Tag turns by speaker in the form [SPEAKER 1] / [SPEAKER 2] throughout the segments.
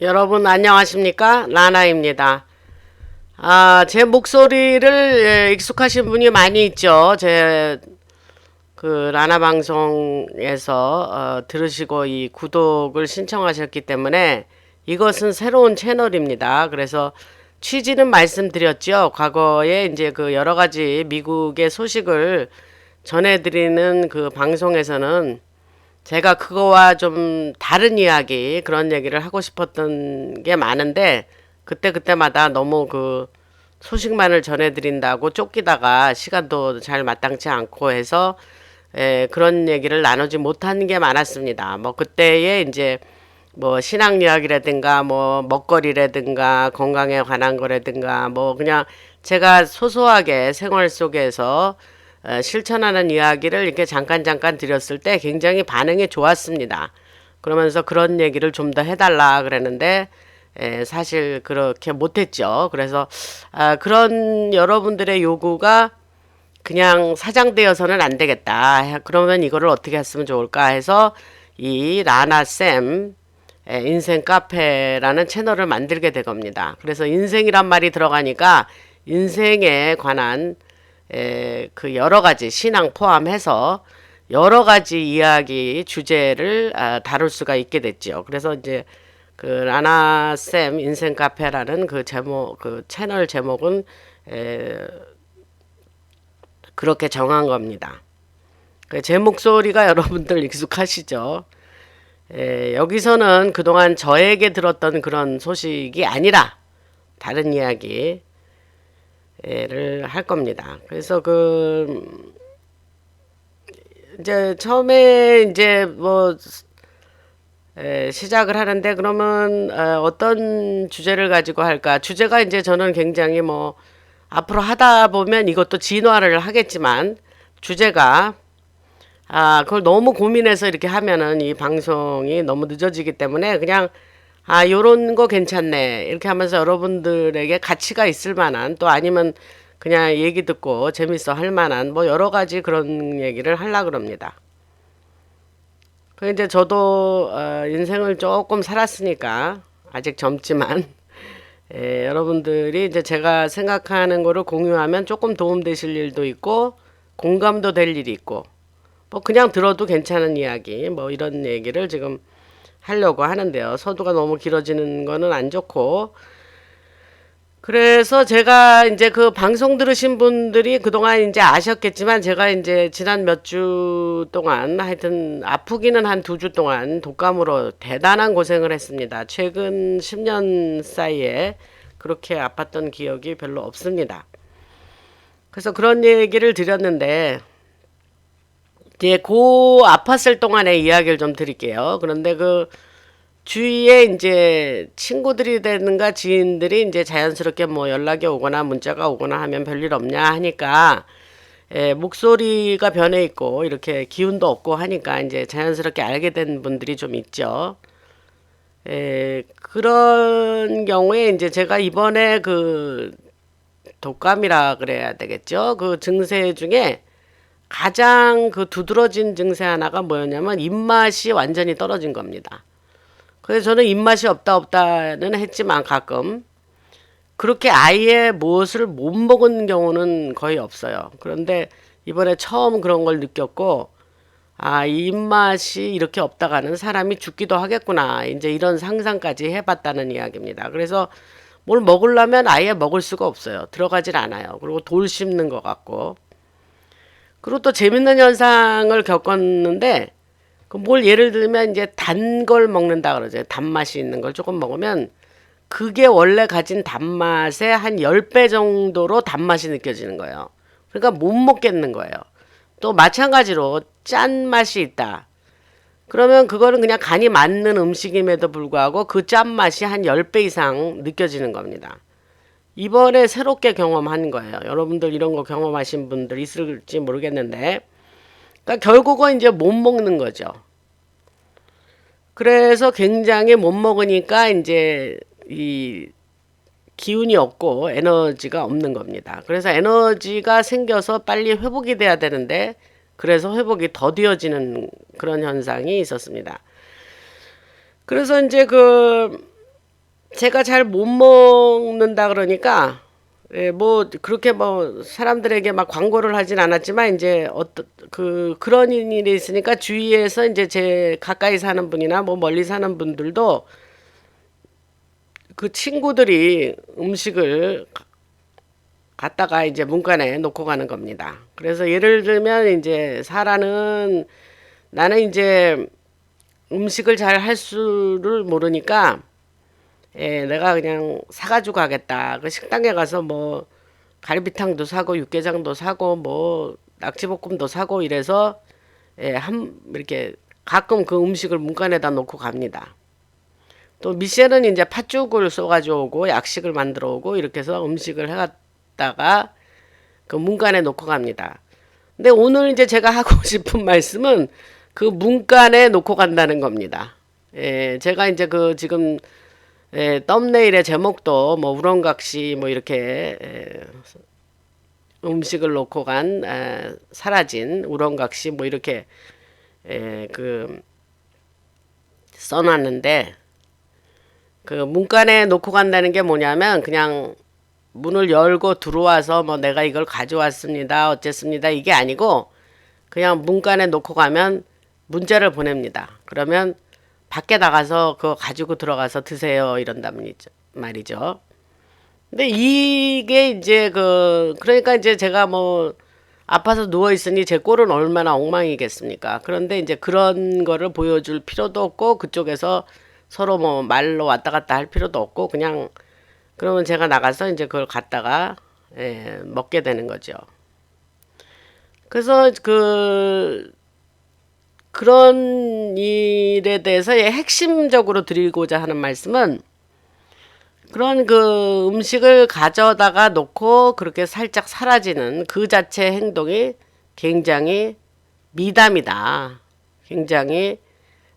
[SPEAKER 1] 여러분 안녕하십니까? 라나입니다. 아, 제 목소리를 예, 익숙하신 분이 많이 있죠. 제 그 라나 방송에서 어, 들으시고 이 구독을 신청하셨기 때문에 이것은 새로운 채널입니다. 그래서 취지는 말씀드렸죠. 과거에 이제 그 여러 가지 미국의 소식을 전해드리는 그 방송에서는 제가 그거와 좀 다른 이야기 그런 얘기를 하고 싶었던 게 많은데 그때 그때마다 너무 그 소식만을 전해드린다고 쫓기다가 시간도 잘 마땅치 않고 해서 에, 그런 얘기를 나누지 못한 게 많았습니다. 뭐 그때에 이제 뭐 신앙 이야기라든가 뭐 먹거리라든가 건강에 관한 거라든가 뭐 그냥 제가 소소하게 생활 속에서 어, 실천하는 이야기를 이렇게 잠깐 잠깐 드렸을 때 굉장히 반응이 좋았습니다. 그러면서 그런 얘기를 좀 더 해달라 그랬는데 에, 사실 그렇게 못했죠. 그래서 아, 그런 여러분들의 요구가 그냥 사장되어서는 안 되겠다. 그러면 이거를 어떻게 했으면 좋을까 해서 이 라나쌤 에, 인생 카페라는 채널을 만들게 된 겁니다. 그래서 인생이란 말이 들어가니까 인생에 관한 에, 그 여러 가지 신앙 포함해서 여러 가지 이야기 주제를 아, 다룰 수가 있게 됐죠. 그래서 이제 그 라나 쌤 인생 카페라는 그 제목 그 채널 제목은 에, 그렇게 정한 겁니다. 그제 목소리가 여러분들 익숙하시죠? 에, 여기서는 그동안 저에게 들었던 그런 소식이 아니라 다른 이야기 를할 겁니다. 그래서 그 이제 처음에 이제 뭐 에, 시작을 하는데 그러면 어, 어떤 주제를 가지고 할까? 주제가 이제 저는 굉장히 뭐 앞으로 하다 보면 이것도 진화를 하겠지만 주제가 아 그걸 너무 고민해서 이렇게 하면은 이 방송이 너무 늦어지기 때문에 그냥 아 요런 거 괜찮네 이렇게 하면서 여러분들에게 가치가 있을 만한 또 아니면 그냥 얘기 듣고 재밌어 할 만한 뭐 여러 가지 그런 얘기를 하려 그럽니다. 그 이제 저도 어, 인생을 조금 살았으니까 아직 젊지만 예, 여러분들이 이제 제가 생각하는 거를 공유하면 조금 도움되실 일도 있고 공감도 될 일이 있고 뭐 그냥 들어도 괜찮은 이야기 뭐 이런 얘기를 지금 하려고 하는데요. 서두가 너무 길어지는 거는 안 좋고 그래서 제가 이제 그 방송 들으신 분들이 그동안 이제 아셨겠지만 제가 이제 지난 몇 주 동안 하여튼 아프기는 한 두 주 동안 독감으로 대단한 고생을 했습니다. 최근 10년 사이에 그렇게 아팠던 기억이 별로 없습니다. 그래서 그런 얘기를 드렸는데 이제 고 아팠을 동안의 이야기를 좀 드릴게요. 그런데 그 주위에 이제 친구들이 되는가 지인들이 이제 자연스럽게 뭐 연락이 오거나 문자가 오거나 하면 별일 없냐 하니까 에, 목소리가 변해 있고 이렇게 기운도 없고 하니까 이제 자연스럽게 알게 된 분들이 좀 있죠. 에, 그런 경우에 이제 제가 이번에 그 독감이라 그래야 되겠죠. 그 증세 중에 가장 그 두드러진 증세 하나가 뭐였냐면 입맛이 완전히 떨어진 겁니다. 그래서 저는 입맛이 없다 없다는 했지만 가끔 그렇게 아예 무엇을 못 먹은 경우는 거의 없어요. 그런데 이번에 처음 그런 걸 느꼈고 아 입맛이 이렇게 없다가는 사람이 죽기도 하겠구나 이제 이런 상상까지 해봤다는 이야기입니다. 그래서 뭘 먹으려면 아예 먹을 수가 없어요. 들어가질 않아요. 그리고 돌 씹는 것 같고 그리고 또 재밌는 현상을 겪었는데 그뭘 예를 들면 이제 단 걸 먹는다 그러죠. 단맛이 있는 걸 조금 먹으면 그게 원래 가진 단맛의 한 10배 정도로 단맛이 느껴지는 거예요. 그러니까 못 먹겠는 거예요. 또 마찬가지로 짠맛이 있다. 그러면 그거는 그냥 간이 맞는 음식임에도 불구하고 그 짠맛이 한 10배 이상 느껴지는 겁니다. 이번에 새롭게 경험한 거예요. 여러분들 이런 거 경험하신 분들 있을지 모르겠는데 그러니까 결국은 이제 못 먹는 거죠. 그래서 굉장히 못 먹으니까 이제 이 기운이 없고 에너지가 없는 겁니다. 그래서 에너지가 생겨서 빨리 회복이 돼야 되는데 그래서 회복이 더디어지는 그런 현상이 있었습니다. 그래서 이제 그 제가 잘 못 먹는다 그러니까 예, 뭐 그렇게 뭐 사람들에게 막 광고를 하진 않았지만 이제 어떤 그 그런 일이 있으니까 주위에서 이제 제 가까이 사는 분이나 뭐 멀리 사는 분들도 그 친구들이 음식을 가- 갖다가 이제 문간에 놓고 가는 겁니다. 그래서 예를 들면 이제 사라는 나는 이제 음식을 잘 할 수를 모르니까 예, 내가 그냥 사가지고 가겠다. 그 식당에 가서 뭐 갈비탕도 사고 육개장도 사고 뭐 낙지볶음도 사고 이래서 예, 한 이렇게 가끔 그 음식을 문간에다 놓고 갑니다. 또 미셸은 이제 팥죽을 쏘가지고 오고 약식을 만들어 오고 이렇게 해서 음식을 해갔다가 그 문간에 놓고 갑니다. 근데 오늘 이제 제가 하고 싶은 말씀은 그 문간에 놓고 간다는 겁니다. 예, 제가 이제 그 지금 예, 썸네일의 제목도 뭐 우렁각시 뭐 이렇게 예, 음식을 놓고 간 에, 사라진 우렁각시 뭐 이렇게 예, 그 써놨는데 그 문간에 놓고 간다는 게 뭐냐면 그냥 문을 열고 들어와서 뭐 내가 이걸 가져왔습니다 어쨌습니다 이게 아니고 그냥 문간에 놓고 가면 문자를 보냅니다. 그러면 밖에 나가서 그거 가지고 들어가서 드세요 이런단 말이죠. 말이죠. 근데 이게 이제 그 그러니까 이제 제가 뭐 아파서 누워 있으니 제 꼴은 얼마나 엉망이겠습니까? 그런데 이제 그런 거를 보여줄 필요도 없고 그쪽에서 서로 뭐 말로 왔다 갔다 할 필요도 없고 그냥 그러면 제가 나가서 이제 그걸 갖다가 예, 먹게 되는 거죠. 그래서 그 그런 일에 대해서 핵심적으로 드리고자 하는 말씀은 그런 그 음식을 가져다가 놓고 그렇게 살짝 사라지는 그 자체 행동이 굉장히 미담이다. 굉장히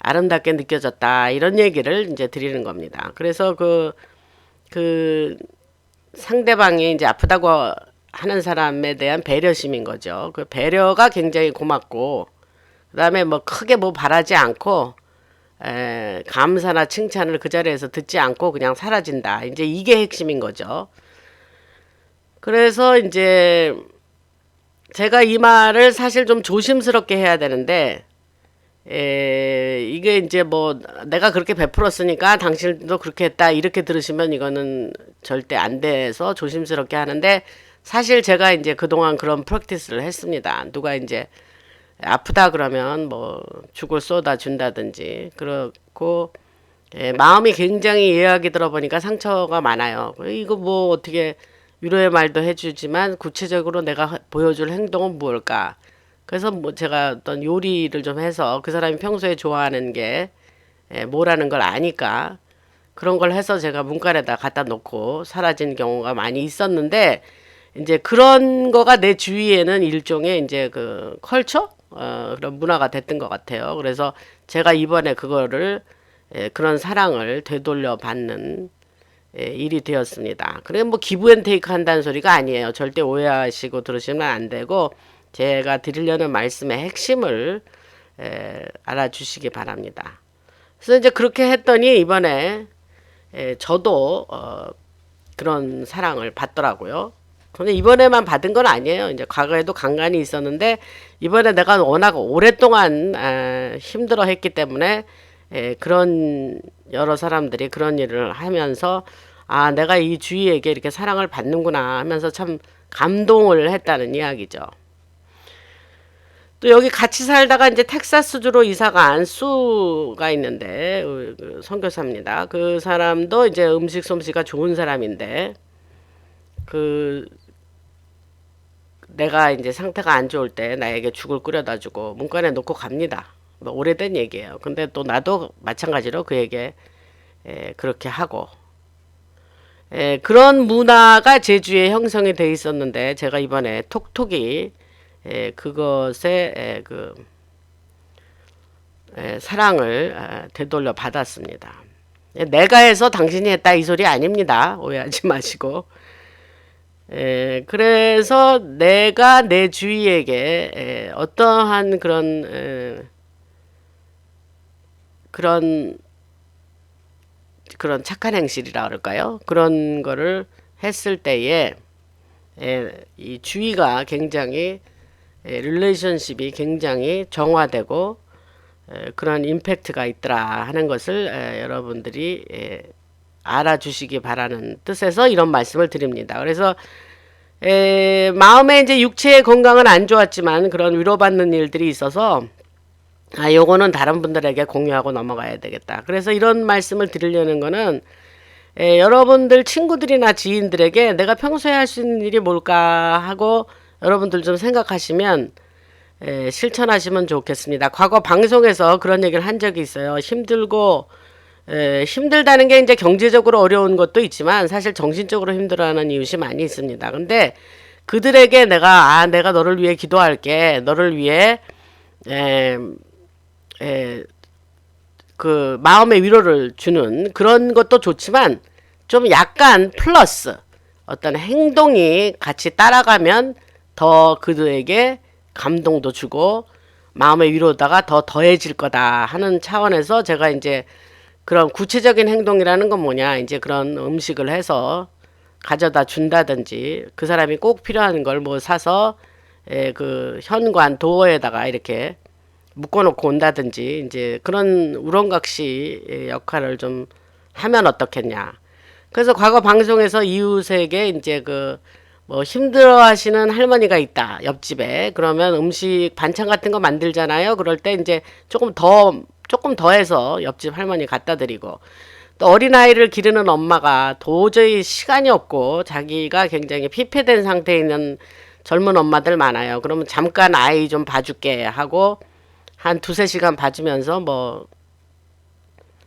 [SPEAKER 1] 아름답게 느껴졌다. 이런 얘기를 이제 드리는 겁니다. 그래서 그, 그 상대방이 이제 아프다고 하는 사람에 대한 배려심인 거죠. 그 배려가 굉장히 고맙고, 그 다음에 뭐 크게 뭐 바라지 않고, 에, 감사나 칭찬을 그 자리에서 듣지 않고 그냥 사라진다. 이제 이게 핵심인 거죠. 그래서 이제 제가 이 말을 사실 좀 조심스럽게 해야 되는데, 에, 이게 이제 뭐 내가 그렇게 베풀었으니까 당신도 그렇게 했다 이렇게 들으시면 이거는 절대 안 돼서 조심스럽게 하는데 사실 제가 이제 그동안 그런 프랙티스를 했습니다. 누가 이제 아프다 그러면 뭐 죽을 쏟아 준다든지 그렇고 예, 마음이 굉장히 예약이 들어보니까 상처가 많아요. 이거 뭐 어떻게 위로의 말도 해주지만 구체적으로 내가 보여줄 행동은 무엇일까? 그래서 뭐 제가 어떤 요리를 좀 해서 그 사람이 평소에 좋아하는 게 예, 뭐라는 걸 아니까 그런 걸 해서 제가 문간에다 갖다 놓고 사라진 경우가 많이 있었는데 이제 그런 거가 내 주위에는 일종의 이제 그 컬처 어, 그런 문화가 됐던 것 같아요. 그래서 제가 이번에 그거를 예, 그런 사랑을 되돌려 받는 예, 일이 되었습니다. 그래 뭐 기브앤테이크 한다는 소리가 아니에요. 절대 오해하시고 들으시면 안 되고 제가 드리려는 말씀의 핵심을 에, 알아주시기 바랍니다. 그래서 이제 그렇게 했더니 이번에 에, 저도 어, 그런 사랑을 받더라고요. 근데 이번에만 받은 건 아니에요. 이제 과거에도 간간히 있었는데 이번에 내가 워낙 오랫동안 아, 힘들어했기 때문에 에, 그런 여러 사람들이 그런 일을 하면서 아 내가 이 주위에게 이렇게 사랑을 받는구나 하면서 참 감동을 했다는 이야기죠. 또 여기 같이 살다가 이제 텍사스주로 이사간 수가 있는데 어, 그 선교사입니다. 그 사람도 이제 음식 솜씨가 좋은 사람인데 그 내가 이제 상태가 안 좋을 때 나에게 죽을 끓여다 주고 문간에 놓고 갑니다. 뭐 오래된 얘기예요. 근데 또 나도 마찬가지로 그에게 에, 그렇게 하고 에, 그런 문화가 제주에 형성이 돼 있었는데 제가 이번에 톡톡이 에, 그것에 에, 그 에, 사랑을 아, 되돌려 받았습니다. 에, 내가 해서 당신이 했다 이 소리 아닙니다. 오해하지 마시고. 에, 그래서 내가 내 주위에게 에, 어떠한 그런 에, 그런 그런 착한 행실이라 그럴까요? 그런 거를 했을 때에 에, 이 주의가 굉장히 에, 릴레이션십이 굉장히 정화되고 에, 그런 임팩트가 있더라 하는 것을 에, 여러분들이 에, 알아주시기 바라는 뜻에서 이런 말씀을 드립니다. 그래서 에, 마음의 이제 육체의 건강은 안 좋았지만 그런 위로받는 일들이 있어서 아, 요거는 다른 분들에게 공유하고 넘어가야 되겠다. 그래서 이런 말씀을 드리려는 거는 에, 여러분들 친구들이나 지인들에게 내가 평소에 할 수 있는 일이 뭘까 하고 여러분들 좀 생각하시면 에, 실천하시면 좋겠습니다. 과거 방송에서 그런 얘기를 한 적이 있어요. 힘들고 에, 힘들다는 게 이제 경제적으로 어려운 것도 있지만 사실 정신적으로 힘들어하는 이웃이 많이 있습니다. 근데 그들에게 내가 아 내가 너를 위해 기도할게 너를 위해 에, 에, 그 마음의 위로를 주는 그런 것도 좋지만 좀 약간 플러스 어떤 행동이 같이 따라가면 더 그들에게 감동도 주고 마음의 위로다가 더 더해질 거다 하는 차원에서 제가 이제 그런 구체적인 행동이라는 건 뭐냐 이제 그런 음식을 해서 가져다 준다든지 그 사람이 꼭 필요한 걸 뭐 사서 에, 그 현관 도어에다가 이렇게 묶어놓고 온다든지 이제 그런 우렁각시 역할을 좀 하면 어떻겠냐. 그래서 과거 방송에서 이웃에게 이제 그 뭐 힘들어하시는 할머니가 있다 옆집에 그러면 음식 반찬 같은 거 만들잖아요. 그럴 때 이제 조금 더 조금 더해서 옆집 할머니 갖다 드리고 또 어린아이를 기르는 엄마가 도저히 시간이 없고 자기가 굉장히 피폐된 상태에 있는 젊은 엄마들 많아요. 그러면 잠깐 아이 좀 봐줄게 하고 한 두세 시간 봐주면서 뭐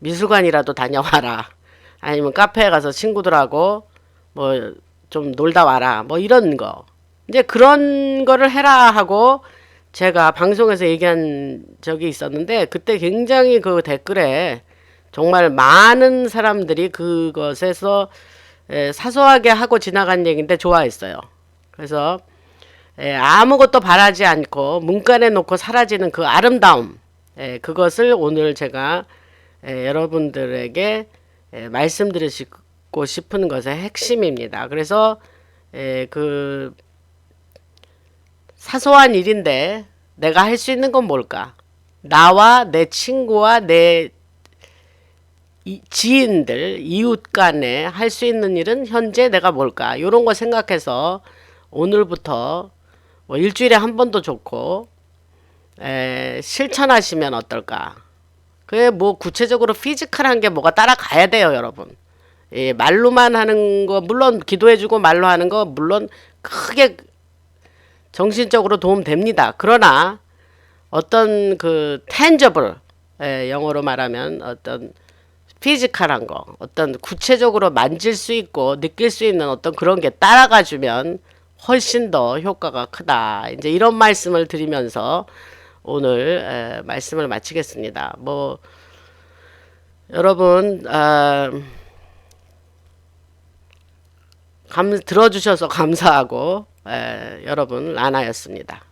[SPEAKER 1] 미술관이라도 다녀와라. 아니면 카페에 가서 친구들하고 뭐 좀 놀다 와라. 뭐 이런 거. 이제 그런 거를 해라 하고 제가 방송에서 얘기한 적이 있었는데 그때 굉장히 그 댓글에 정말 많은 사람들이 그것에서 에, 사소하게 하고 지나간 얘기인데 좋아했어요. 그래서 에, 아무것도 바라지 않고 문간에 놓고 사라지는 그 아름다움 에, 그것을 오늘 제가 에, 여러분들에게 에, 말씀드리고 싶은 것의 핵심입니다. 그래서 에, 그 사소한 일인데 내가 할 수 있는 건 뭘까? 나와 내 친구와 내 이- 지인들, 이웃 간에 할 수 있는 일은 현재 내가 뭘까? 이런 거 생각해서 오늘부터 뭐 일주일에 한 번도 좋고 에, 실천하시면 어떨까? 그게 뭐 구체적으로 피지컬한 게 뭐가 따라가야 돼요, 여러분. 예, 말로만 하는 거 물론 기도해주고 말로 하는 거 물론 크게 정신적으로 도움 됩니다. 그러나 어떤 그 tangible 예, 영어로 말하면 어떤 피지컬한 거, 어떤 구체적으로 만질 수 있고 느낄 수 있는 어떤 그런 게 따라가 주면 훨씬 더 효과가 크다. 이제 이런 말씀을 드리면서 오늘 에, 말씀을 마치겠습니다. 뭐 여러분 아, 감 들어주셔서 감사하고 에, 여러분 라나였습니다.